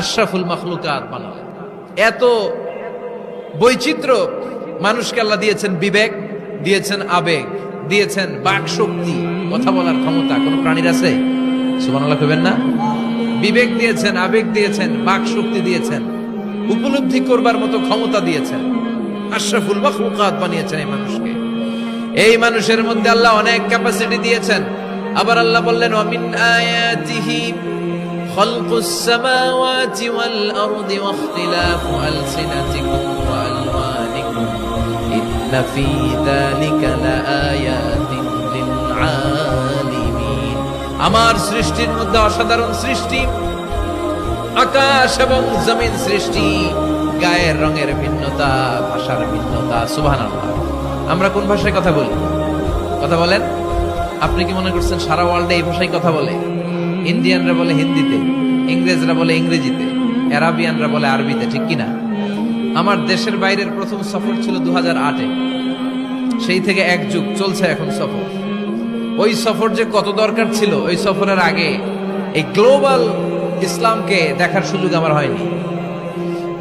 আশরাফুল মখলুকাত বানালেন এত বৈচিত্র্য মানুষকে আল্লাহ দিয়েছেন বিবেক, দিয়েছেন আবেগ, দিয়েছেন বাক শক্তি, কথা বলার ক্ষমতা। কোন প্রাণীর আছে? সুবহানাল্লাহ কইবেন না? বিবেক দিয়েছেন, আবেগ দিয়েছেন, বাক শক্তি দিয়েছেন, উপলব্ধি করবার মতো ক্ষমতা দিয়েছেন। আশরাফুল মখলুকাত বানিয়েছেন এই মানুষকে। এই মানুষের মধ্যে আল্লাহ অনেক ক্যাপাসিটি দিয়েছেন। আবার আল্লাহ বললেন অমিন আয়াতিহি خلق السماوات والأرض واختلاف ألسنتكم وألوانكم إن في ذلك لآيات للعالمين আমার সৃষ্টির মধ্যে অসাধারণ সৃষ্টি আকাশ এবং জমিন সৃষ্টি গায়ের রঙের ভিন্নতা ভাষার ভিন্নতা সুবহানাল্লাহ আমরা কোন ভাষায় কথা বলি কথা বলেন আপনি কি মনে করছেন সারা ওয়ার্ল্ডে এই ভাষায় কথা বলে ইন্ডিয়ানরা বলে হিন্দিতে, ইংরেজরা বলে ইংরেজিতে, অ্যারাবিয়ানরা বলে আরবিতে, ঠিক কিনা? আমার দেশের বাইরের প্রথম সফর ছিল দু আটে সেই থেকে এক যুগ চলছে এখন সফর। ওই সফর যে কত দরকার ছিল, ওই সফরের আগে এই গ্লোবাল ইসলামকে দেখার সুযোগ আমার হয়নি।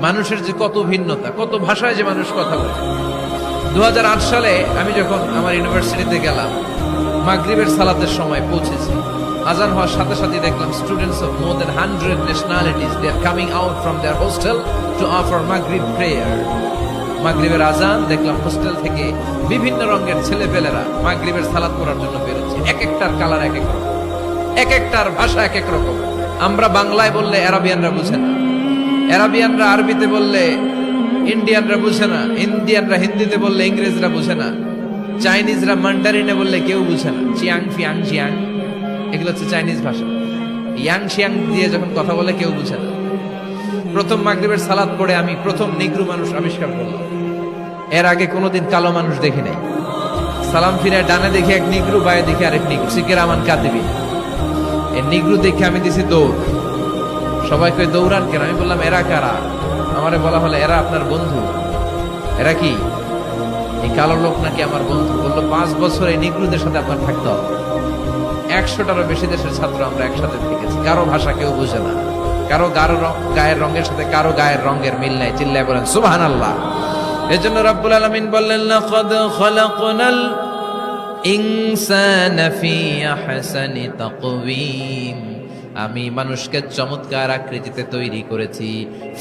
মানুষের যে কত ভিন্নতা, কত ভাষায় যে মানুষ কথা বলে। দু হাজার আট সালে আমি যখন আমার ইউনিভার্সিটিতে গেলাম, মাগরিবের সালাতের সময় পৌঁছেছি। আজান হওয়ার সাথে সাথে দেখলাম students of more than hundred nationalities they are coming out from their hostel to offer মাগরিব প্রেয়ার মাগরিবের আজান দেখলাম হোস্টেল থেকে বিভিন্ন রঙের ছেলেপেলেরা মাগরিবের সালাত করার জন্য বেরোচ্ছে। এক একটার কালার এক এক রকম। এক একটার ভাষা এক এক রকম। আমরা বাংলায় বললে অ্যারাবিয়ানরা বুঝে না। অ্যারাবিয়ানরা আরবিতে বললে ইন্ডিয়ানরা বুঝে না। ইন্ডিয়ানরা হিন্দিতে বললে ইংরেজরা বুঝে না। চাইনিজরা মান্ডারিনে বললে কেউ বুঝে না। চিয়াং ফিয়াং চিয়াং এগুলো হচ্ছে চাইনিজ ভাষা। ইয়াং শিয়াং দিয়ে যখন কথা বলে, কেউ বুঝে না। প্রথম মাগরিবের সালাদ পড়ে আমি প্রথম নিগ্রু মানুষ আবিষ্কার করলাম। এর আগে কোনোদিন কালো মানুষ দেখি নাই। সালাম ফিরে ডানে দেখি এক নিগ্রু, বায়ে দেখি আরেক নিগ্রু। সিকের আমান কাতিবি। এই নিগ্রু দেখে আমি দিছি দৌড়। সবাই কই দৌড়ান কেন? আমি বললাম, এরা কারা? আমারে বলা হলো, এরা আপনার বন্ধু। এরা কি? এই কালো লোক নাকি আমার বন্ধু? বলল, পাঁচ বছর এই নিগ্রুদের সাথে আপনার থাকতে হবে। একশোটারও বেশি দেশের ছাত্র আমরা একসাথে থেকেছি। কারও ভাষা কেউ বুঝে না। কারও গারো গায়ের রঙের সাথে কারও গায়ের রঙের মিল নাই। চিল্লায় বলেন সুবাহান আল্লাহ এজন্য রব্বুল আলমিন বললেন, লাকাদ খলাকনাল ইনসানা ফি আহসানি তাকওয়িম। আমি মানুষকে চমৎকার আকৃতিতে তৈরি করেছি।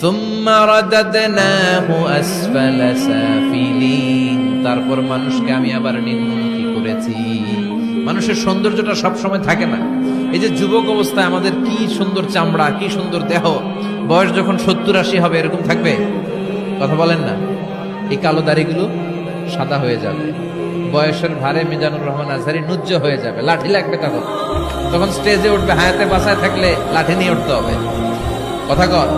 সুম্মা রাদাদনাহু আসফালা সাফিলিন। তারপর মানুষকে আমি আবার নিম্নমুখী করেছি। মানুষের সৌন্দর্যটা সব সময় থাকে না। এই যে যুবক অবস্থায় আমাদের কি সুন্দর চামড়া, কি সুন্দর দেহ, বয়স যখন সত্তর আশি হবে, এরকম থাকবে? কথা বলেন না। এই কালো দাড়িগুলো সাদা হয়ে যাবে। বয়সের ভারে মিজানুর রহমান আজহারি নুজ্জ হয়ে যাবে, লাঠি লাগবে তখন। তখন স্টেজে উঠবে, হায়াতে বাসায় থাকলে লাঠি নিয়ে উঠতে হবে। কথা কর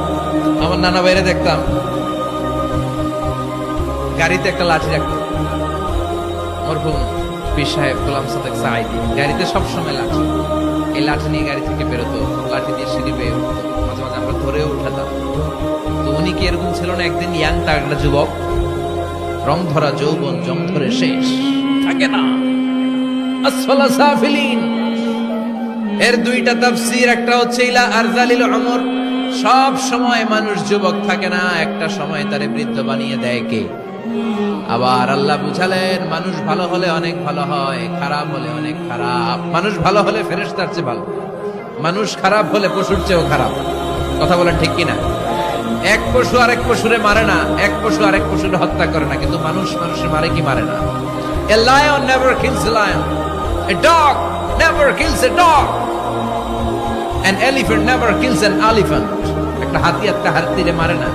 আমার নানা বাইরে দেখতাম, গাড়িতে একটা লাঠি রাখতো। মরহুম। পীর সাহেব গোলাম সাদেক সাইদি গাড়িতে সবসময় লাঠি। এই লাঠি নিয়ে গাড়ি থেকে বেরোতো। লাঠি দিয়ে সিঁড়ি বেয়ে উঠতো। মাঝে মাঝে আমরা ধরেও উঠাতাম। তো উনি কি এরকম ছিল না? একদিন ইয়াং তাগড়া যুবক রং ধরা যৌবন জং ধরে শেষ। থাকে না। আসফালা সাফিলিন এর দুইটা তাফসীর, একটা হচ্ছে ইলা আরজালিল উমর। সব সময় মানুষ যুবক থাকে না। একটা সময় তারে বৃদ্ধ বানিয়ে দেয় কে? আবার আল্লাহ বুঝালেন, মানুষ ভালো হলে অনেক ভালো হয়, খারাপ হলে অনেক খারাপ। মানুষ ভালো হলে ফেরেশতার চেয়ে ভালো। মানুষ খারাপ হলে পশুর চেয়েও খারাপ। কথা বলেন ঠিক কিনা? এক পশু আরেক পশুরে মারে না, এক পশু আরেক পশুরে হত্যা করে না, কিন্তু মানুষ মানুষের মারে কি মারে না? A lion never kills a lion a dog never kills a dog an elephant never kills an elephant একটা হাতি একটা হাতিরে মারে না,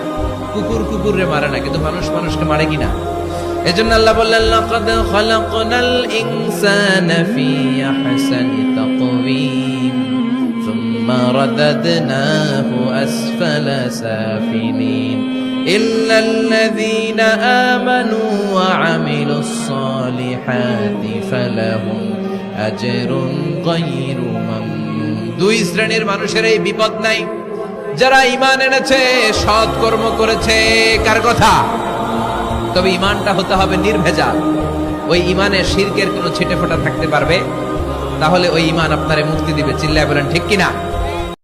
কুকুর কুকুরে মারে না, কিন্তু মানুষ মানুষকে মারে কিনা? এজন্য আল্লাহ বললেন লাকাদ খালাকনাল ইনসানা ফি আহসানি তাকওয়িম ثم رددناه أسفل سافلين إلا الذين آمنوا وعملوا الصالحات فلهم أجر غير ممنون দুই শ্রেণীর মানুষের এই বিপদ নাই যারা ইমান এনেছে সৎ কর্ম করেছে কার কথা তবে ইমানটা হতে হবে নির্ভেজাল। ওই ইমানে শিরকের কোনো ছিটে ফোটা থাকতে পারবে? তাহলে ওই ইমান আপনারে মুক্তি দিবে। চিল্লায় বলেন, ঠিক কিনা?